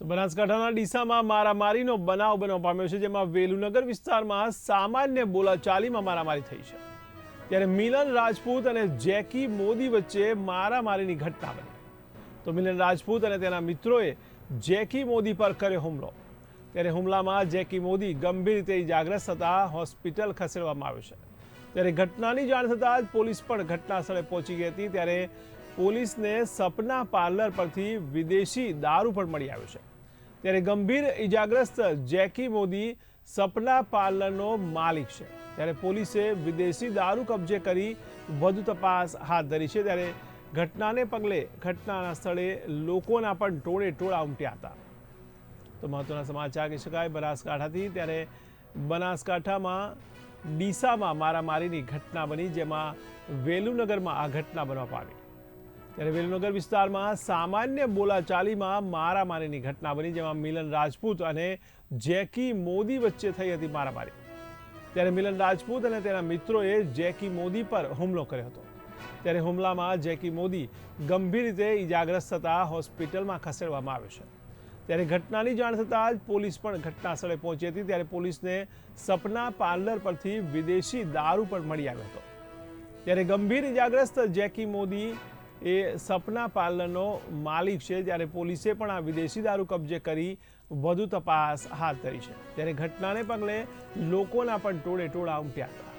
તો બનાસકાંઠાના ડીસામાં મારામારીનો બનાવ બનવા પામ્યો છે, જેમાં વેલુનગર વિસ્તારમાં સામાન્ય બોલાચાલીમાં મારામારી થઈ છે. ત્યારે મિલન રાજપૂત અને જેકી મોદી વચ્ચે મારામારીની ઘટના બની. તો મિલન રાજપૂત અને તેના મિત્રોએ જેકી મોદી પર કર્યો હુમલો. ત્યારે હુમલામાં જેકી મોદી ગંભીર રીતે ઇજાગ્રસ્ત થતા હોસ્પિટલ ખસેડવામાં આવ્યો છે. ત્યારે ઘટનાની જાણ થતાં જ પોલીસ પણ ઘટના સ્થળે પહોંચી ગઈ હતી. ત્યારે પોલીસને સપના પાર્લર પરથી વિદેશી દારૂ પણ મળી આવ્યો છે. ત્યારે ગંભીર ઇજાગ્રસ્ત જેકી મોદી સપના પાર્લરનો માલિક છે. ત્યારે પોલીસે વિદેશી દારૂ કબજે કરી વધુ તપાસ હાથ ધરી છે. ત્યારે ઘટનાને પગલે ઘટનાના સ્થળે લોકોના પણ ટોળે ટોળા ઉમટ્યા હતા. તો મહત્વના સમાચાર કહી શકાય, બનાસકાંઠાથી. ત્યારે બનાસકાંઠામાં ડીસામાં મારામારીની ઘટના બની, જેમાં વેલુનગરમાં આ ઘટના બનવા પામી. ત્યારે વેલનગર વિસ્તારમાં સામાન્ય બોલાચાલીમાં મારામારીની ઘટના બની, જેમાં મિલન રાજપૂત અને જેકી મોદી વચ્ચે થઈ હતી મારામારી. ત્યારે મિલન રાજપૂત અને તેના મિત્રોએ જેકી મોદી પર હુમલો કર્યો હતો. ત્યારે હુમલામાં જેકી મોદી ગંભીર રીતે ઇજાગ્રસ્ત થતા હોસ્પિટલમાં ખસેડવામાં આવ્યો છે. ત્યારે ઘટનાની જાણ થતાં જ પોલીસ પણ ઘટના સ્થળે પહોંચી હતી. ત્યારે પોલીસને સપના પાર્લર પરથી વિદેશી દારૂ પણ મળી આવ્યો હતો. ત્યારે ગંભીર ઇજાગ્રસ્ત જેકી મોદી એ સપના પાર્લરનો માલિક છે, જ્યારે પોલીસે પણ આ વિદેશી દારૂ કબજે કરી વધુ તપાસ હાથ ધરી છે. ત્યારે ઘટનાને પગલે લોકોના પણ ટોળે ટોળા ઉમટ્યા હતા.